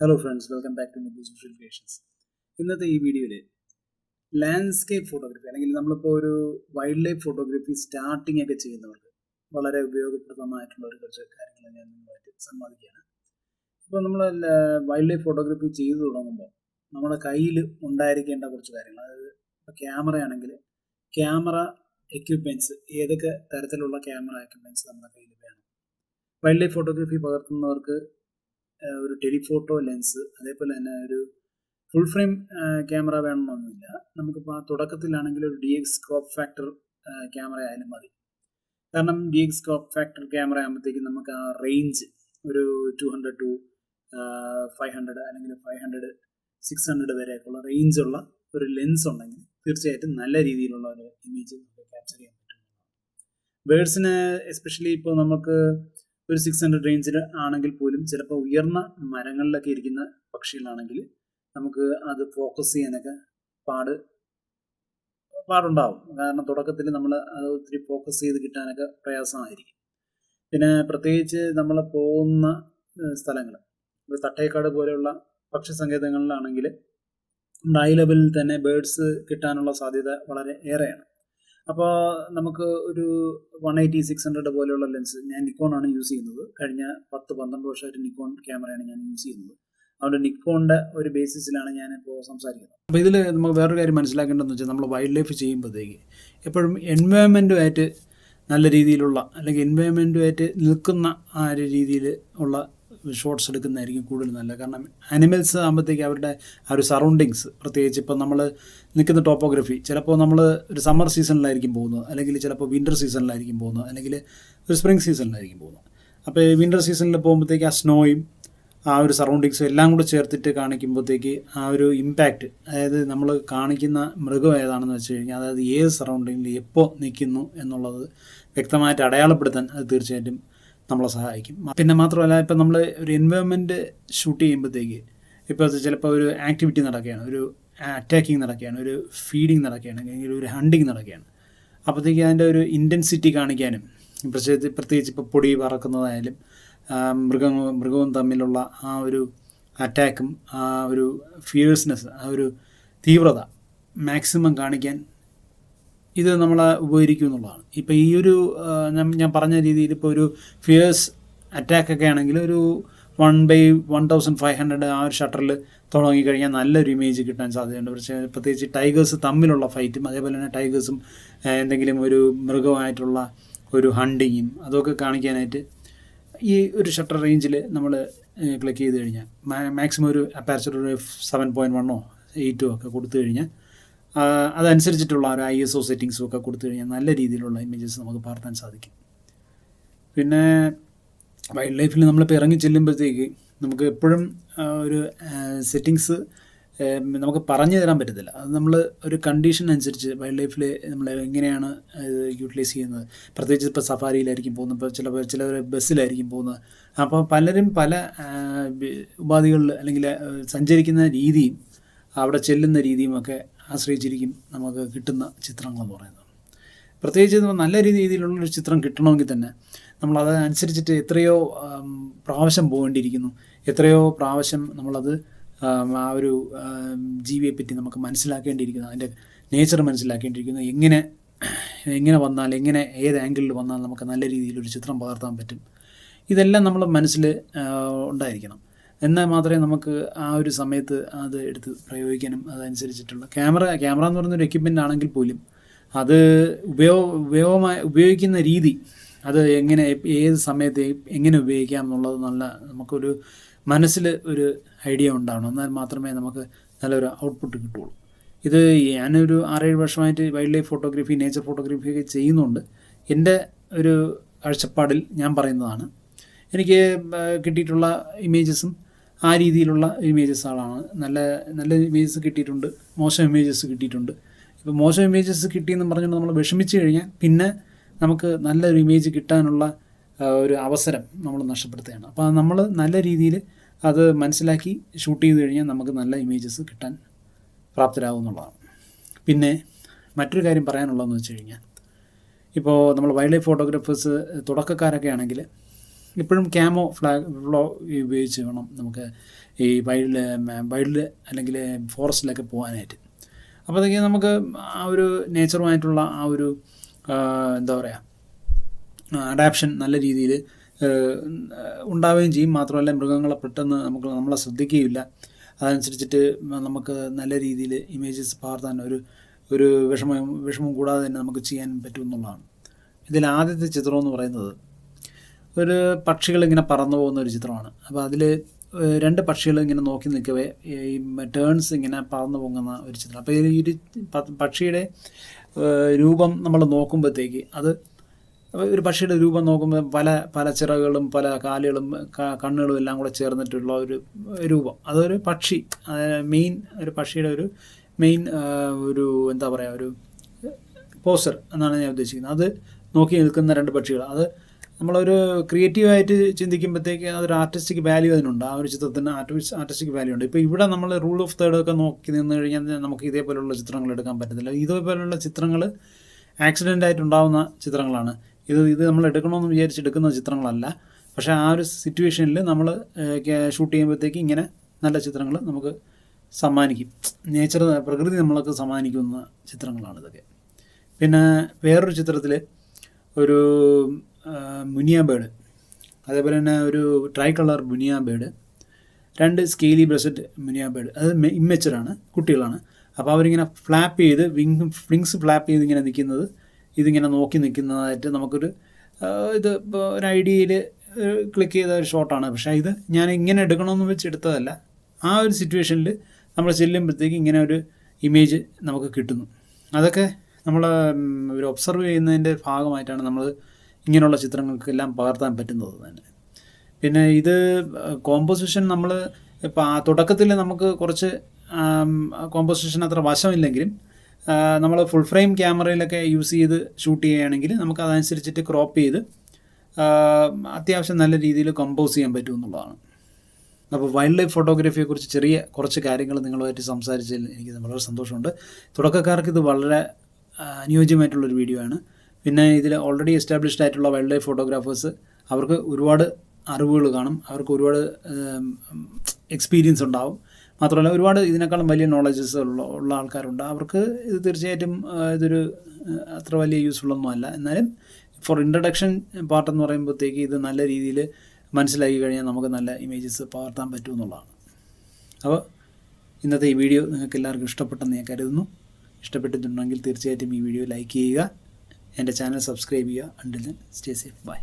Hello friends welcome back to Nibus visual creations ഇന്നത്തെ ഈ വീഡിയോയിൽ ലാൻഡ്സ്കേപ്പ് ഫോട്ടോഗ്രാഫി അല്ലെങ്കിൽ നമ്മളിപ്പോൾ ഒരു വൈൽഡ് ലൈഫ് ഫോട്ടോഗ്രാഫി സ്റ്റാർട്ടിംഗ് ഒക്കെ ചെയ്യുന്നവർക്ക് വളരെ ഉപയോഗപ്രദമായിട്ടുള്ള ഒരു കുറച്ച് കാര്യങ്ങൾ ഞാൻ നിങ്ങളുമായിട്ട് സംവാദിക്കുകയാണ്. ഇപ്പോൾ നമ്മൾ വൈൽഡ് ലൈഫ് ഫോട്ടോഗ്രാഫി ചെയ്തു തുടങ്ങുമ്പോൾ നമ്മുടെ കയ്യിൽ ഉണ്ടായിരിക്കേണ്ട കുറച്ച് കാര്യങ്ങൾ അതായത് ഇപ്പോൾ ക്യാമറ ആണെങ്കിൽ ക്യാമറ എക്യുപ്മെന്റ്സ് ഏതൊക്കെ തരത്തിലുള്ള ക്യാമറ എക്യുപ്മെന്റ്സ് നമ്മുടെ കയ്യിൽ വേണം. വൈൽഡ് ലൈഫ് ഫോട്ടോഗ്രാഫി പകർത്തുന്നവർക്ക് ഒരു ടെലിഫോട്ടോ ലെൻസ് അതേപോലെ തന്നെ ഒരു ഫുൾ ഫ്രെയിം ക്യാമറ വേണമെന്നൊന്നുമില്ല. നമുക്കിപ്പോൾ ആ തുടക്കത്തിലാണെങ്കിൽ ഒരു D X crop factor camera ആയാലും മതി. കാരണം D X crop factor camera ആകുമ്പോഴത്തേക്കും നമുക്ക് ആ റേഞ്ച് ഒരു two hundred to five hundred അല്ലെങ്കിൽ ഫൈവ് ഹൺഡ്രഡ് സിക്സ് ഹൺഡ്രഡ് വരെയൊക്കെയുള്ള റേഞ്ചുള്ള ഒരു ലെൻസ് ഉണ്ടെങ്കിൽ തീർച്ചയായിട്ടും നല്ല രീതിയിലുള്ള ഒരു ഇമേജ് നമുക്ക് ക്യാപ്ചർ ചെയ്യാൻ പറ്റും. ബേഡ്സിന് എസ്പെഷ്യലി ഇപ്പോൾ നമുക്ക് ഒരു സിക്സ് ഹൺഡ്രഡ് റേഞ്ചിൽ ആണെങ്കിൽ പോലും ചിലപ്പോൾ ഉയർന്ന മരങ്ങളിലൊക്കെ ഇരിക്കുന്ന പക്ഷികളാണെങ്കിൽ നമുക്ക് അത് ഫോക്കസ് ചെയ്യാനൊക്കെ പാട് പാടുണ്ടാവും. കാരണം തുടക്കത്തിൽ നമ്മൾ അത് ഒത്തിരി ഫോക്കസ് ചെയ്ത് കിട്ടാനൊക്കെ പ്രയാസമായിരിക്കും. പിന്നെ പ്രത്യേകിച്ച് നമ്മൾ പോകുന്ന സ്ഥലങ്ങൾ ഇപ്പോൾ തട്ടേക്കാട് പോലെയുള്ള പക്ഷി സങ്കേതങ്ങളിലാണെങ്കിൽ നമ്മുടെ ഐ ലെവലിൽ തന്നെ ബേഡ്സ് കിട്ടാനുള്ള സാധ്യത വളരെ ഏറെയാണ്. അപ്പോൾ നമുക്ക് ഒരു വൺ എയ്റ്റി സിക്സ് ഹൺഡ്രഡ് പോലെയുള്ള ലെൻസ് ഞാൻ നിക്കോൺ ആണ് യൂസ് ചെയ്യുന്നത്. കഴിഞ്ഞ പത്ത് പന്ത്രണ്ട് വർഷമായിട്ട് നിക്കോൺ ക്യാമറയാണ് ഞാൻ യൂസ് ചെയ്യുന്നത്. അതുകൊണ്ട് നിക്കോണിന്റെ ഒരു ബേസിസിലാണ് ഞാൻ ഇപ്പോൾ സംസാരിക്കുന്നത്. അപ്പോൾ ഇതിൽ നമുക്ക് വേറൊരു കാര്യം മനസ്സിലാക്കേണ്ടതെന്ന് വെച്ചാൽ നമ്മൾ വൈൽഡ് ലൈഫ് ചെയ്യുമ്പോഴത്തേക്ക് എപ്പോഴും എൻവയോൺമെന്റുമായിട്ട് നല്ല രീതിയിലുള്ള അല്ലെങ്കിൽ എൻവയോൺമെന്റുമായിട്ട് നിൽക്കുന്ന ആ ഒരു രീതിയിൽ ഉള്ള ഷോട്ട്സ് എടുക്കുന്നതായിരിക്കും കൂടുതൽ നല്ലത്. കാരണം അനിമൽസ് ആകുമ്പോഴത്തേക്ക് അവരുടെ ആ ഒരു സറൗണ്ടിങ്സ് പ്രത്യേകിച്ച് ഇപ്പം നമ്മൾ നിൽക്കുന്ന ടോപ്പോഗ്രഫി ചിലപ്പോൾ നമ്മൾ ഒരു സമ്മർ സീസണിലായിരിക്കും പോകുന്നത്. അല്ലെങ്കിൽ ചിലപ്പോൾ വിന്റർ സീസണിലായിരിക്കും പോകുന്നത്. അല്ലെങ്കിൽ ഒരു സ്പ്രിംഗ് സീസണിലായിരിക്കും പോകുന്നത്. അപ്പോൾ വിന്റർ സീസണിൽ പോകുമ്പോഴത്തേക്ക് ആ സ്നോയും ആ ഒരു സറൗണ്ടിങ്സും എല്ലാം കൂടെ ചേർത്തിട്ട് കാണിക്കുമ്പോഴത്തേക്ക് ആ ഒരു ഇമ്പാക്റ്റ് അതായത് നമ്മൾ കാണിക്കുന്ന മൃഗം ഏതാണെന്ന് വെച്ച് കഴിഞ്ഞാൽ അതായത് ഏത് സറൗണ്ടിങ്ങിൽ എപ്പോൾ നിൽക്കുന്നു എന്നുള്ളത് വ്യക്തമായിട്ട് അടയാളപ്പെടുത്താൻ അത് തീർച്ചയായിട്ടും നമ്മളെ സഹായിക്കും. പിന്നെ മാത്രമല്ല ഇപ്പം നമ്മൾ ഒരു എൻവയോൺമെന്റ് ഷൂട്ട് ചെയ്യുമ്പോഴത്തേക്ക് ഇപ്പോൾ അത് ചിലപ്പോൾ ഒരു ആക്ടിവിറ്റി നടക്കുകയാണ് ഒരു അറ്റാക്കിങ് നടക്കുകയാണ് ഒരു ഫീഡിങ് നടക്കുകയാണ് അല്ലെങ്കിൽ ഒരു ഹണ്ടിങ് നടക്കുകയാണ്. അപ്പോഴത്തേക്ക് അതിന്റെ ഒരു ഇന്റൻസിറ്റി കാണിക്കാനും പ്രത്യേകിച്ച് പ്രത്യേകിച്ച് ഇപ്പോൾ പൊടി പറക്കുന്നതായാലും മൃഗങ്ങൾ മൃഗവും തമ്മിലുള്ള ആ ഒരു അറ്റാക്കും ആ ഒരു ഫിയേഴ്സ്നെസ് ആ ഒരു തീവ്രത മാക്സിമം കാണിക്കാൻ ഇത് നമ്മൾ ഉപകരിക്കും എന്നുള്ളതാണ്. ഇപ്പോൾ ഈ ഒരു ഞാൻ പറഞ്ഞ രീതിയിൽ ഇപ്പോൾ ഒരു ഫിയേഴ്സ് അറ്റാക്ക് ഒക്കെ ആണെങ്കിൽ ഒരു one by one thousand five hundred ആ ഒരു ഷട്ടറിൽ തുടങ്ങിക്കഴിഞ്ഞാൽ നല്ലൊരു ഇമേജ് കിട്ടാൻ സാധ്യതയുണ്ട്. പക്ഷേ പ്രത്യേകിച്ച് ടൈഗേഴ്സ് തമ്മിലുള്ള ഫൈറ്റും അതേപോലെ തന്നെ ടൈഗേഴ്സും എന്തെങ്കിലും ഒരു മൃഗമായിട്ടുള്ള ഒരു ഹണ്ടിങ്ങും അതൊക്കെ കാണിക്കാനായിട്ട് ഈ ഒരു ഷട്ടർ റേഞ്ചിൽ നമ്മൾ ക്ലിക്ക് ചെയ്ത് കഴിഞ്ഞാൽ മാക്സിമം ഒരു അപ്പാച്ചർ ഒരു സെവൻ പോയിന്റ് വണ്ണോ എയ്റ്റോ ഒക്കെ കൊടുത്തു കഴിഞ്ഞാൽ അതനുസരിച്ചിട്ടുള്ള ഒരു ഐ എസ് ഒ സെറ്റിങ്സും ഒക്കെ കൊടുത്തു കഴിഞ്ഞാൽ നല്ല രീതിയിലുള്ള ഇമേജസ് നമുക്ക് പകർത്താൻ സാധിക്കും. പിന്നെ വൈൽഡ് ലൈഫിൽ നമ്മളിപ്പോൾ ഇറങ്ങി ചെല്ലുമ്പോഴത്തേക്ക് നമുക്ക് എപ്പോഴും ഒരു സെറ്റിങ്സ് നമുക്ക് പറഞ്ഞു തരാൻ പറ്റത്തില്ല. അത് നമ്മൾ ഒരു കണ്ടീഷൻ അനുസരിച്ച് വൈൽഡ് ലൈഫിൽ നമ്മൾ എങ്ങനെയാണ് യൂട്ടിലൈസ് ചെയ്യുന്നത്. പ്രത്യേകിച്ച് ഇപ്പോൾ സഫാരിയിലായിരിക്കും പോകുന്നത് ഇപ്പോൾ ചില ബസ്സിലായിരിക്കും പോകുന്നത്. അപ്പോൾ പലരും പല ഉപാധികളിൽ അല്ലെങ്കിൽ സഞ്ചരിക്കുന്ന രീതിയും അവിടെ ചെല്ലുന്ന രീതിയുമൊക്കെ ആശ്രയിച്ചിരിക്കും നമുക്ക് കിട്ടുന്ന ചിത്രങ്ങളെന്ന് പറയുന്നത്. പ്രത്യേകിച്ച് നല്ല രീതിയിലുള്ളൊരു ചിത്രം കിട്ടണമെങ്കിൽ തന്നെ നമ്മൾ അത് അനുസരിച്ചിട്ട് എത്രയോ പ്രാവശ്യം പോകേണ്ടിയിരിക്കുന്നു. എത്രയോ പ്രാവശ്യം നമ്മളത് ആ ഒരു ജീവിയെ പറ്റി നമുക്ക് മനസ്സിലാക്കേണ്ടിയിരിക്കുന്നു. അതിന്റെ നേച്ചർ മനസ്സിലാക്കേണ്ടിയിരിക്കുന്നു. എങ്ങനെ എങ്ങനെ വന്നാൽ എങ്ങനെ ഏത് ആംഗിളിൽ വന്നാൽ നമുക്ക് നല്ല രീതിയിലൊരു ചിത്രം പകർത്താൻ പറ്റും? ഇതെല്ലാം നമ്മൾ മനസ്സിൽ ഉണ്ടായിരിക്കണം. എന്നാൽ മാത്രമേ നമുക്ക് ആ ഒരു സമയത്ത് അത് എടുത്ത് പ്രയോഗിക്കാനും അതനുസരിച്ചിട്ടുള്ള ക്യാമറ ക്യാമറ എന്ന് പറയുന്നൊരു എക്യുപ്മെന്റ് ആണെങ്കിൽ പോലും അത് ഉപയോഗ ഉപയോഗമായി ഉപയോഗിക്കുന്ന രീതി അത് എങ്ങനെ ഏത് സമയത്ത് എങ്ങനെ ഉപയോഗിക്കാം എന്നുള്ളത് നല്ല നമുക്കൊരു മനസ്സിൽ ഒരു ഐഡിയ ഉണ്ടാവണം. എന്നാൽ മാത്രമേ നമുക്ക് നല്ലൊരു ഔട്ട്പുട്ട് കിട്ടുള്ളൂ ഇത് ഞാനൊരു ആറേഴ് വർഷമായിട്ട് wild life photography nature photography ഒക്കെ ചെയ്യുന്നുണ്ട്. എന്റെ ഒരു കാഴ്ചപ്പാടിൽ ഞാൻ പറയുന്നതാണ്. എനിക്ക് കിട്ടിയിട്ടുള്ള ഇമേജസും ആ രീതിയിലുള്ള ഇമേജസുകളാണ് നല്ല നല്ല ഇമേജസ് കിട്ടിയിട്ടുണ്ട്. മോശം ഇമേജസ് കിട്ടിയിട്ടുണ്ട്. ഇപ്പോൾ മോശം ഇമേജസ് കിട്ടിയെന്ന് പറഞ്ഞുകൊണ്ട് നമ്മൾ വിഷമിച്ച് കഴിഞ്ഞാൽ പിന്നെ നമുക്ക് നല്ലൊരു ഇമേജ് കിട്ടാനുള്ള ഒരു അവസരം നമ്മൾ നഷ്ടപ്പെടുത്തുകയാണ്. അപ്പോൾ നമ്മൾ നല്ല രീതിയിൽ അത് മനസ്സിലാക്കി ഷൂട്ട് ചെയ്ത് കഴിഞ്ഞാൽ നമുക്ക് നല്ല ഇമേജസ് കിട്ടാൻ പ്രാപ്തരാകുമെന്നുള്ളതാണ് പിന്നെ മറ്റൊരു കാര്യം പറയാനുള്ളതെന്ന് വെച്ച് കഴിഞ്ഞാൽ ഇപ്പോൾ നമ്മൾ വൈൽഡ് ലൈഫ് ഫോട്ടോഗ്രാഫേഴ്സ് തുടക്കക്കാരൊക്കെ ആണെങ്കിൽ ഇപ്പോഴും ക്യാമോ ഫ്ലാഗ് ഫ്ലോ ഉപയോഗിച്ച് വേണം നമുക്ക് ഈ വൈൽഡ് വൈൽഡിൽ അല്ലെങ്കിൽ ഫോറസ്റ്റിലൊക്കെ പോകാനായിട്ട്. അപ്പോഴത്തേക്ക് നമുക്ക് ആ ഒരു നേച്ചറുമായിട്ടുള്ള ആ ഒരു എന്താ പറയുക അഡാപ്ഷൻ നല്ല രീതിയിൽ ഉണ്ടാവുകയും ചെയ്യും. മാത്രമല്ല മൃഗങ്ങളെ പെട്ടെന്ന് നമുക്ക് നമ്മളെ ശ്രദ്ധിക്കുകയില്ല. അതനുസരിച്ചിട്ട് നമുക്ക് നല്ല രീതിയിൽ ഇമേജസ് പകർത്താൻ ഒരു ഒരു വിഷമം വിഷമം കൂടാതെ തന്നെ നമുക്ക് ചെയ്യാൻ പറ്റുമെന്നുള്ളതാണ് ഇതിൽ ആദ്യത്തെ ചിത്രം എന്ന് പറയുന്നത് ഒരു പക്ഷികൾ ഇങ്ങനെ പറന്നു പോകുന്ന ഒരു ചിത്രമാണ്. അപ്പോൾ അതിൽ രണ്ട് പക്ഷികൾ ഇങ്ങനെ നോക്കി നിൽക്കവേ ഈ ടേൺസ് ഇങ്ങനെ പറന്നു പോകുന്ന ഒരു ചിത്രം. അപ്പോൾ ഈ ഒരു പക്ഷിയുടെ രൂപം നമ്മൾ നോക്കുമ്പോഴത്തേക്ക് അത് ഒരു പക്ഷിയുടെ രൂപം നോക്കുമ്പോൾ പല പല ചിറകുകളും പല കാലുകളും കണ്ണുകളും എല്ലാം കൂടെ ചേർന്നിട്ടുള്ള ഒരു രൂപം. അതൊരു പക്ഷി മെയിൻ ഒരു പക്ഷിയുടെ ഒരു മെയിൻ ഒരു എന്താ പറയുക ഒരു പോസ്റ്റർ എന്നാണ് ഞാൻ ഉദ്ദേശിക്കുന്നത്. അത് നോക്കി നിൽക്കുന്ന രണ്ട് പക്ഷികൾ അത് നമ്മളൊരു ക്രിയേറ്റീവായിട്ട് ചിന്തിക്കുമ്പോഴത്തേക്ക് അതൊരു ആർട്ടിസ്റ്റിക് വാല്യൂ അതിനുണ്ട്. ആ ഒരു ചിത്രത്തിന് ആർട്ടിസ്റ്റ് ആർട്ടിസ്റ്റിക് വാല്യൂ ഉണ്ട്. ഇപ്പോൾ ഇവിടെ നമ്മൾ റൂൾ ഓഫ് തേർഡ് ഒക്കെ നോക്കി നിന്ന് കഴിഞ്ഞാൽ നമുക്ക് ഇതേപോലെയുള്ള ചിത്രങ്ങൾ എടുക്കാൻ പറ്റത്തില്ല. ഇതേപോലെയുള്ള ചിത്രങ്ങൾ ആക്സിഡന്റ് ആയിട്ടുണ്ടാവുന്ന ചിത്രങ്ങളാണ്. ഇത് ഇത് നമ്മൾ എടുക്കണമെന്ന് വിചാരിച്ച് എടുക്കുന്ന ചിത്രങ്ങളല്ല. പക്ഷേ ആ ഒരു സിറ്റുവേഷനിൽ നമ്മൾ ഷൂട്ട് ചെയ്യുമ്പോഴത്തേക്ക് ഇങ്ങനെ നല്ല ചിത്രങ്ങൾ നമുക്ക് സമ്മാനിക്കും. നേച്ചർ പ്രകൃതി നമ്മളൊക്കെ സമ്മാനിക്കുന്ന ചിത്രങ്ങളാണ് ഇതൊക്കെ. പിന്നെ വേറൊരു ചിത്രത്തിൽ ഒരു മുനിയ ബേഡ് അതേപോലെ തന്നെ ഒരു ട്രൈ കളർ മുനിയ ബേഡ് രണ്ട് സ്കെയിലി ബ്രസറ്റ് മുനിയ ബേഡ് അത് ഇമ്മച്ചറാണ് കുട്ടികളാണ്. അപ്പോൾ അവരിങ്ങനെ ഫ്ലാപ്പ് ചെയ്ത് വിങ് വിങ്സ് ഫ്ലാപ്പ് ചെയ്ത് ഇങ്ങനെ നിൽക്കുന്നത് ഇതിങ്ങനെ നോക്കി നിൽക്കുന്നതായിട്ട് നമുക്കൊരു ഇത് ഒരു ഐഡിയയിൽ ക്ലിക്ക് ചെയ്ത ഒരു ഷോട്ടാണ് പക്ഷേ ഇത് ഞാൻ ഇങ്ങനെ എടുക്കണമെന്ന് വെച്ച് എടുത്തതല്ല. ആ ഒരു സിറ്റുവേഷനിൽ നമ്മൾ ചെല്ലുമ്പോഴത്തേക്ക് ഇങ്ങനെ ഒരു ഇമേജ് നമുക്ക് കിട്ടുന്നു. അതൊക്കെ നമ്മൾ ഒരു ഒബ്സർവ് ചെയ്യുന്നതിന്റെ ഭാഗമായിട്ടാണ് നമ്മൾ ഇങ്ങനെയുള്ള ചിത്രങ്ങൾക്കെല്ലാം പകർത്താൻ പറ്റുന്നത് തന്നെ. പിന്നെ ഇത് കോമ്പോസിഷൻ നമ്മൾ ഇപ്പോൾ ആ തുടക്കത്തിൽ നമുക്ക് കുറച്ച് കോമ്പോസിഷൻ അത്ര വശമില്ലെങ്കിലും നമ്മൾ ഫുൾ ഫ്രെയിം ക്യാമറയിലൊക്കെ യൂസ് ചെയ്ത് ഷൂട്ട് ചെയ്യുകയാണെങ്കിൽ നമുക്ക് അതനുസരിച്ചിട്ട് ക്രോപ്പ് ചെയ്ത് അത്യാവശ്യം നല്ല രീതിയിൽ കമ്പോസ് ചെയ്യാൻ പറ്റും എന്നുള്ളതാണ്. അപ്പോൾ വൈൽഡ് ലൈഫ് ഫോട്ടോഗ്രാഫിയെക്കുറിച്ച് ചെറിയ കുറച്ച് കാര്യങ്ങൾ നിങ്ങളുമായിട്ട് സംസാരിച്ചതിൽ എനിക്ക് വളരെ സന്തോഷമുണ്ട്. തുടക്കക്കാർക്ക് ഇത് വളരെ അനുയോജ്യമായിട്ടുള്ളൊരു വീഡിയോ ആണ്. പിന്നെ ഇതിൽ ഓൾറെഡി എസ്റ്റാബ്ലിഷ്ഡ് ആയിട്ടുള്ള വൈൽഡ് ലൈഫ് ഫോട്ടോഗ്രാഫേഴ്സ് അവർക്ക് ഒരുപാട് അറിവുകൾ കാണും. അവർക്ക് ഒരുപാട് എക്സ്പീരിയൻസ് ഉണ്ടാവും. മാത്രമല്ല ഒരുപാട് ഇതിനേക്കാളും വലിയ നോളജസ് ഉള്ള ഉള്ള ആൾക്കാരുണ്ട്. അവർക്ക് ഇത് തീർച്ചയായിട്ടും ഇതൊരു അത്ര വലിയ യൂസ്ഫുൾ അല്ല. എന്നാലും ഫോർ ഇൻട്രഡക്ഷൻ പാർട്ട് എന്ന് പറയുമ്പോഴത്തേക്ക് ഇത് നല്ല രീതിയിൽ മനസ്സിലാക്കി കഴിഞ്ഞാൽ നമുക്ക് നല്ല ഇമേജസ് പകർത്താൻ പറ്റുമെന്നുള്ളതാണ് അപ്പോൾ ഇന്നത്തെ ഈ വീഡിയോ നിങ്ങൾക്ക് എല്ലാവർക്കും ഇഷ്ടപ്പെട്ടെന്ന് ഞാൻ കരുതുന്നു. ഇഷ്ടപ്പെട്ടിട്ടുണ്ടെങ്കിൽ തീർച്ചയായിട്ടും ഈ വീഡിയോ ലൈക്ക് ചെയ്യുക. എന്റെ ചാനൽ സബ്സ്ക്രൈബ് ചെയ്യുക. Until stay safe bye